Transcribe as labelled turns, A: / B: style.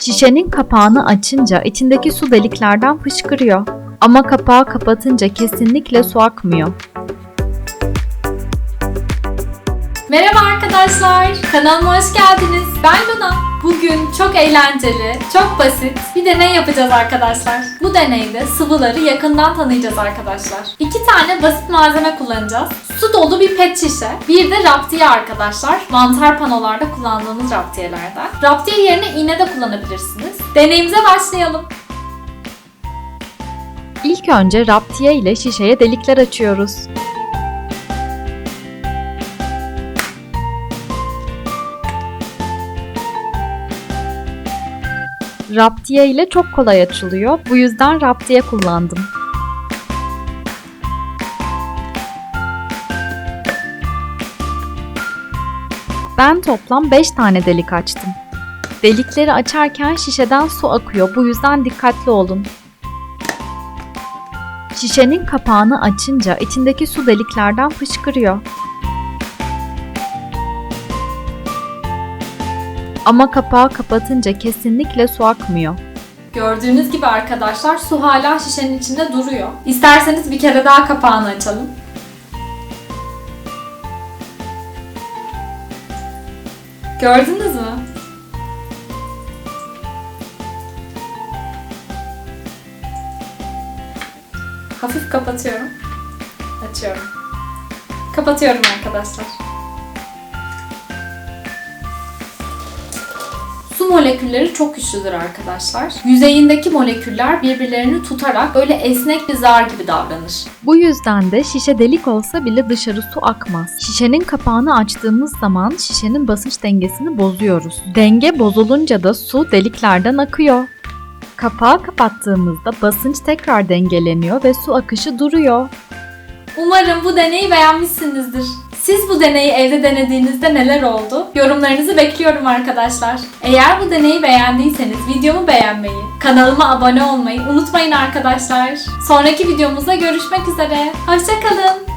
A: Şişenin kapağını açınca içindeki su deliklerden fışkırıyor. Ama kapağı kapatınca kesinlikle su akmıyor.
B: Merhaba arkadaşlar, kanalıma hoş geldiniz. Ben Luna. Bugün çok eğlenceli, çok basit bir deney yapacağız arkadaşlar. Bu deneyde sıvıları yakından tanıyacağız arkadaşlar. İki tane basit malzeme kullanacağız. Su dolu bir pet şişe, bir de raptiye arkadaşlar. Mantar panolarda kullandığımız raptiyelerden. Raptiye yerine iğne de kullanabilirsiniz. Deneyimize başlayalım.
A: İlk önce raptiye ile şişeye delikler açıyoruz. Raptiye ile çok kolay açılıyor. Bu yüzden raptiye kullandım. Ben toplam 5 tane delik açtım. Delikleri açarken şişeden su akıyor. Bu yüzden dikkatli olun. Şişenin kapağını açınca içindeki su deliklerden fışkırıyor. Ama kapağı kapatınca kesinlikle su akmıyor.
B: Gördüğünüz gibi arkadaşlar su hala şişenin içinde duruyor. İsterseniz bir kere daha kapağını açalım. Gördünüz mü? Hafif kapatıyorum. Açıyorum. Kapatıyorum arkadaşlar. Su molekülleri çok güçlüdür arkadaşlar. Yüzeyindeki moleküller birbirlerini tutarak böyle esnek bir zar gibi davranır.
A: Bu yüzden de şişe delik olsa bile dışarı su akmaz. Şişenin kapağını açtığımız zaman şişenin basınç dengesini bozuyoruz. Denge bozulunca da su deliklerden akıyor. Kapağı kapattığımızda basınç tekrar dengeleniyor ve su akışı duruyor.
B: Umarım bu deneyi beğenmişsinizdir. Siz bu deneyi evde denediğinizde neler oldu? Yorumlarınızı bekliyorum arkadaşlar. Eğer bu deneyi beğendiyseniz videomu beğenmeyi, kanalıma abone olmayı unutmayın arkadaşlar. Sonraki videomuzda görüşmek üzere. Hoşçakalın.